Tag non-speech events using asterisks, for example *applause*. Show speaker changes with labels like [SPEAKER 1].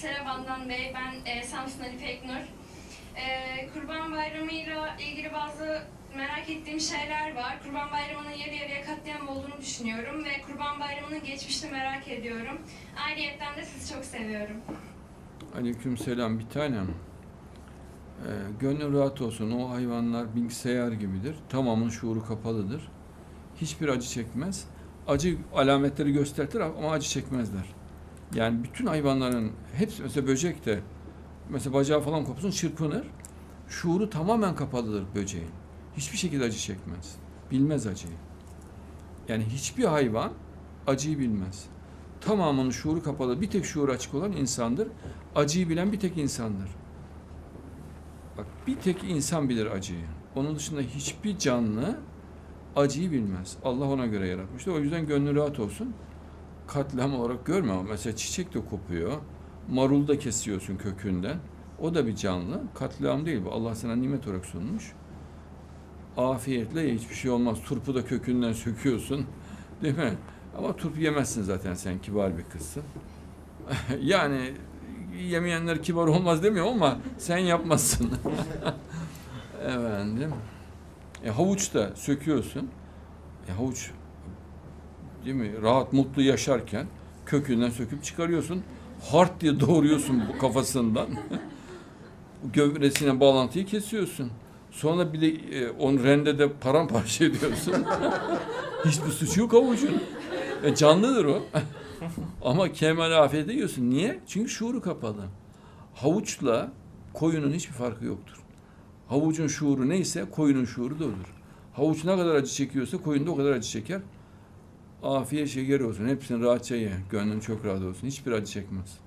[SPEAKER 1] Serap Adnan Bey, ben e, Samsun Ali Peknur. E, Kurban Bayramı'yla ilgili bazı merak ettiğim şeyler var. Kurban Bayramı'nın yarı yarıya katliam olduğunu düşünüyorum ve Kurban Bayramı'nın geçmişini merak ediyorum. Ayrıyetten de sizi çok seviyorum.
[SPEAKER 2] Aleyküm selam bir tanem. Ee, gönlün rahat olsun. O hayvanlar bilgisayar gibidir. Tamamının şuuru kapalıdır. Hiçbir acı çekmez. Acı alametleri göstertir ama acı çekmezler. Yani bütün hayvanların hepsi mesela böcek de mesela bacağı falan kopsun çırpınır. Şuuru tamamen kapalıdır böceğin. Hiçbir şekilde acı çekmez. Bilmez acıyı. Yani hiçbir hayvan acıyı bilmez. Tamamının şuuru kapalı. Bir tek şuuru açık olan insandır. Acıyı bilen bir tek insandır. Bak bir tek insan bilir acıyı. Onun dışında hiçbir canlı acıyı bilmez. Allah ona göre yaratmıştır. O yüzden gönlü rahat olsun. Katliam olarak görme ama mesela çiçek de kopuyor. Marul da kesiyorsun kökünden. O da bir canlı. Katliam değil bu. Allah sana nimet olarak sunmuş. Afiyetle ye, hiçbir şey olmaz. Turpu da kökünden söküyorsun. *laughs* Değil mi? Ama turp yemezsin zaten sen kibar bir kızsın. *laughs* yani yemeyenler kibar olmaz demiyorum ama sen yapmazsın. *laughs* Efendim. E, havuç da söküyorsun. E, havuç değil mi? Rahat mutlu yaşarken kökünden söküp çıkarıyorsun. Hart diye doğruyorsun bu kafasından. *laughs* Gövresine bağlantıyı kesiyorsun. Sonra bir de e, onu rendede paramparça ediyorsun. *laughs* Hiçbir suçu yok havucun. E, canlıdır o. *laughs* Ama kemal afiyete yiyorsun. Niye? Çünkü şuuru kapalı. Havuçla koyunun hiçbir farkı yoktur. Havucun şuuru neyse koyunun şuuru da odur. Havuç ne kadar acı çekiyorsa koyun da o kadar acı çeker. Afiyet şeker olsun. Hepsini rahatça ye. Gönlün çok rahat olsun. Hiçbir acı çekmez.